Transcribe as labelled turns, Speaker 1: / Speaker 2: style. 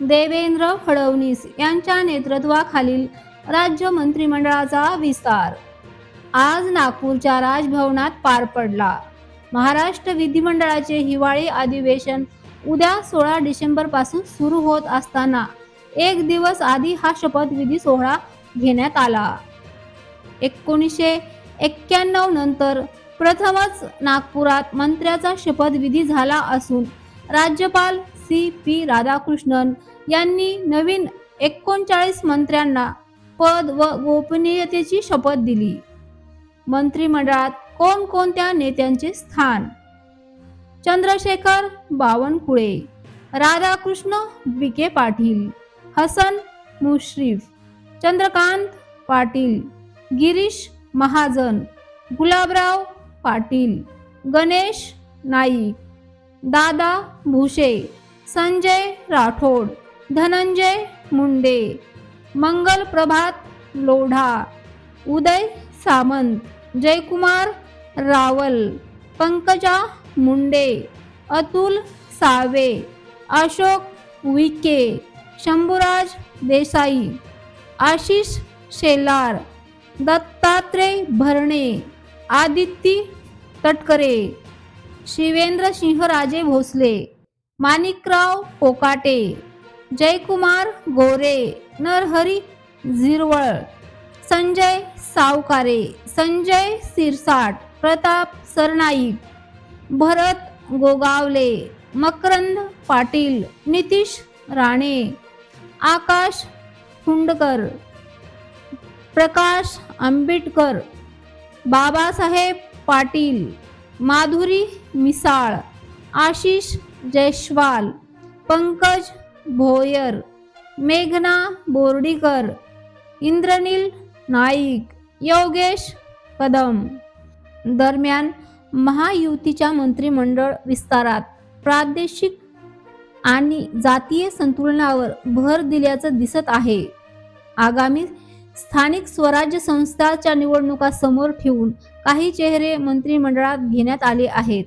Speaker 1: देवेंद्र फडणवीस यांच्या नेतृत्वाखालील राज्य मंत्रिमंडळाचा विस्तार. आज नागपूरच्या राजभवनात पार पडला. महाराष्ट्र विधिमंडळाचे हिवाळी अधिवेशन उद्या सोळा डिसेंबरपासून सुरू होत असताना एक दिवस आधी हा शपथविधी सोहळा घेण्यात आला. एकोणीसशे एक्क्याण्णव नंतर प्रथमच नागपुरात मंत्र्याचा शपथविधी झाला असून राज्यपाल सी. पी. राधाकृष्णन यांनी नवीन एकोणचाळीस मंत्र्यांना पद व गोपनीयतेची शपथ दिली. मंत्रिमंडळात कोणकोणत्या नेत्यांचे स्थान? चंद्रशेखर बावनकुळे राधाकृष्ण विखे पाटील हसन मुश्रीफ चंद्रकांत पाटील गिरीश महाजन गुलाबराव पाटील गणेश नाईक दादा भुसे संजय राठोड धनंजय मुंडे मंगल प्रभात लोढा उदय सामंत जयकुमार रावल पंकजा मुंडे अतुल सावे अशोक विके शंभूराज देसाई आशिष शेलार दत्तात्रय भरणे आदित्य तटकरे शिवेंद्र सिंहराजे भोसले. माणिकराव कोकाटे जयकुमार गोरे नरहरी झिरवळ संजय सावकारे संजय सिरसाट प्रताप सरनाईक भरत गोगावले मकरंद पाटील नितीश राणे आकाश हुंडकर प्रकाश आंबेडकर बाबासाहेब पाटील माधुरी मिसाळ आशिष जयश्वाल पंकज भोयर मेघना बोर्डीकर इंद्रनील नाईक योगेश कदम. दरम्यान महायुतीच्या मंत्रिमंडळ विस्तारात प्रादेशिक आणि जातीय संतुलनावर भर दिल्याचं दिसत आहे. आगामी स्थानिक स्वराज्य संस्थाच्या निवडणुका समोर ठेवून काही चेहरे मंत्रिमंडळात घेण्यात आले आहेत.